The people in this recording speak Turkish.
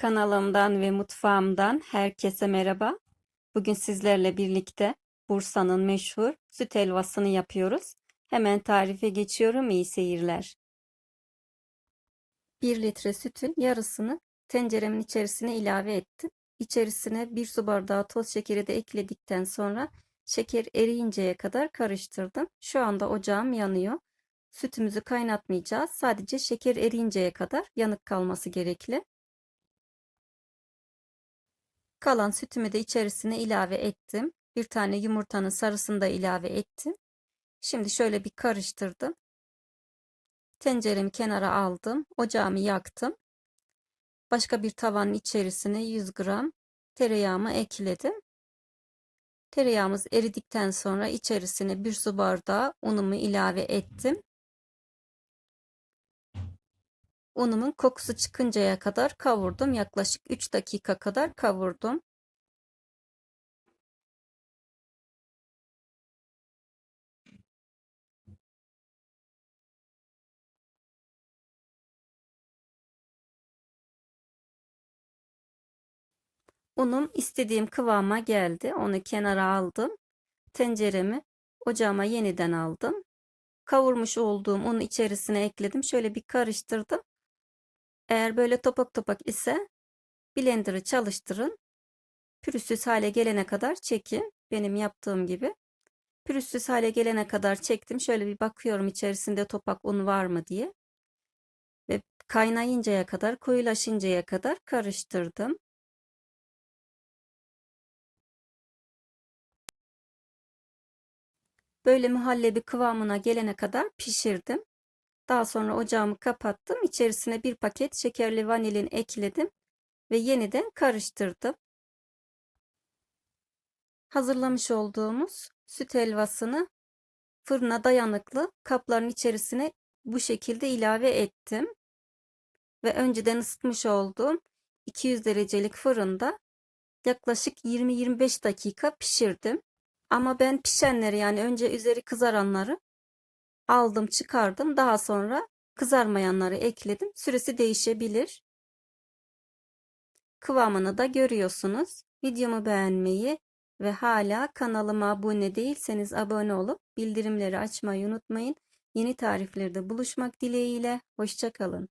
Kanalımdan ve mutfağımdan herkese merhaba. Bugün sizlerle birlikte Bursa'nın meşhur süt helvasını yapıyoruz. Hemen tarife geçiyorum. İyi seyirler. 1 litre sütün yarısını tenceremin içerisine ilave ettim. İçerisine 1 su bardağı toz şekeri de ekledikten sonra şeker eriyinceye kadar karıştırdım. Şu anda ocağım yanıyor. Sütümüzü kaynatmayacağız. Sadece şeker eriyinceye kadar yanık kalması gerekli. Kalan sütümü de içerisine ilave ettim. Bir tane yumurtanın sarısını da ilave ettim. Şimdi şöyle bir karıştırdım. Tenceremi kenara aldım. Ocağımı yaktım. Başka bir tavanın içerisine 100 gram tereyağımı ekledim. Tereyağımız eridikten sonra içerisine bir su bardağı unumu ilave ettim. Unumun kokusu çıkıncaya kadar kavurdum. Yaklaşık 3 dakika kadar kavurdum. Unum istediğim kıvama geldi. Onu kenara aldım. Tenceremi ocağıma yeniden aldım. Kavurmuş olduğum unu içerisine ekledim. Şöyle bir karıştırdım. Eğer böyle topak topak ise blender'ı çalıştırın. Pürüzsüz hale gelene kadar çekin. Benim yaptığım gibi. Pürüzsüz hale gelene kadar çektim. Şöyle bir bakıyorum içerisinde topak un var mı diye. Ve kaynayıncaya kadar, koyulaşıncaya kadar karıştırdım. Böyle muhallebi kıvamına gelene kadar pişirdim. Daha sonra ocağımı kapattım. İçerisine bir paket şekerli vanilin ekledim ve yeniden karıştırdım. Hazırlamış olduğumuz süt helvasını fırına dayanıklı kapların içerisine bu şekilde ilave ettim. Ve önceden ısıtmış olduğum 200 derecelik fırında yaklaşık 20-25 dakika pişirdim. Ama ben pişenleri yani önce üzeri kızaranları aldım çıkardım. Daha sonra kızarmayanları ekledim. Süresi değişebilir. Kıvamını da görüyorsunuz. Videomu beğenmeyi ve hala kanalıma abone değilseniz abone olup bildirimleri açmayı unutmayın. Yeni tariflerde buluşmak dileğiyle. Hoşçakalın.